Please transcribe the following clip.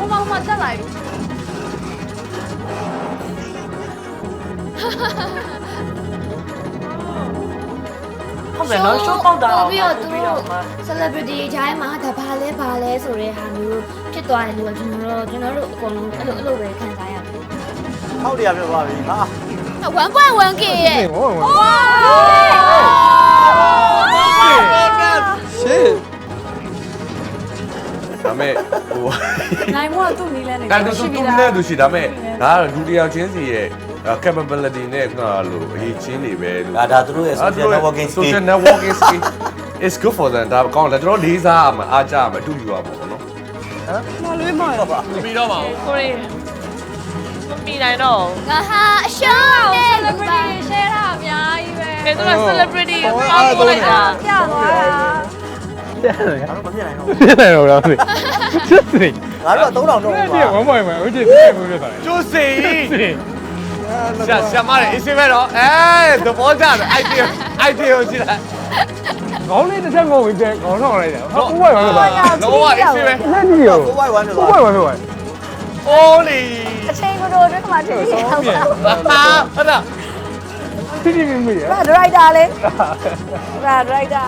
ဟိုမှာဟိုမှာတက်လာပြီဟုတ်တယ်နော် show ပေါက်တာအောင်ပြီးတော့သူပြီးတို့တော့မှ celebrity ဂျိုင်းမှာဒါဘာလဲဘာလဲဆိုတဲ့ဟာမျိုးဖြစ်သွားတယ်လို့ကျွန်တော်တို့ကျွန်တော်တို့အကုန်လုံးအဲ့လိုအဲ့လိုပဲခံစားရတယ်ဟောက်တရားပြောပါပြီဟာ 1.1k ရဲ့ဟောဟောရှေ့ မဲ့ဟိုနိုင်မို့ကသူ့နီးလဲနေဒါသူသူသူနဲ့သူရှိဒါမဲ့ဒါကတော့လူတစ်ယောက်ချင်းစီရဲ့ capability နဲ့ခုနကလိုအရေးချင်းတွေပဲလို့ ဒါဒါသူတို့ရဲ့ social networking skill social networking skill is good for them ဒါကောင်းတယ်ကျွန်တော်လေးစားရမှာအားကြရမှာအတူယူရမှာပေါ့နော်မော်လွေးမော်ရပါပြီးတော့ပါဦးကိုရီမမီနိုင်တော့ငါဟာအရှုံးနဲ့ celebrity share တာအများကြီးပဲအဲသူက celebrity ကိုပေါက်လိုက်တာ ပြသွားတာ တဲ့တယ်ငါတို့မဖြစ်နိုင်တော့ဖြစ်တယ်တော့လားစစ်စစ်ငါတို့က3000တော့တဲ့ပါတဲ့ဝမ်းမိုင်မှာဦးကြီးတဲ့ကိုပြတာကျိုးစီစစ်ရှာရှာမလေးအစီမဲတော့အဲသဘောကျတယ် idea idea ကိုကြည့်လိုက်ခေါင်းလေးတစ်ချက်ငုံပြီးတဲ့ခေါင်းထောင်လိုက်တယ်ဟာဦးဝိုင်ပါလားလောကအစီမဲလက်ကြီးရောကိုဝိုင်ဝမ်းလို့ဦးဝိုင်ပါဖြစ်ပါအိုးလီအချိန်ကိုတော့အတွင်းမှာတည်ရအောင်ဟာဟုတ်လားတိတိမိမိရဒါဒရိုက်တာလေဒါဒရိုက်တာ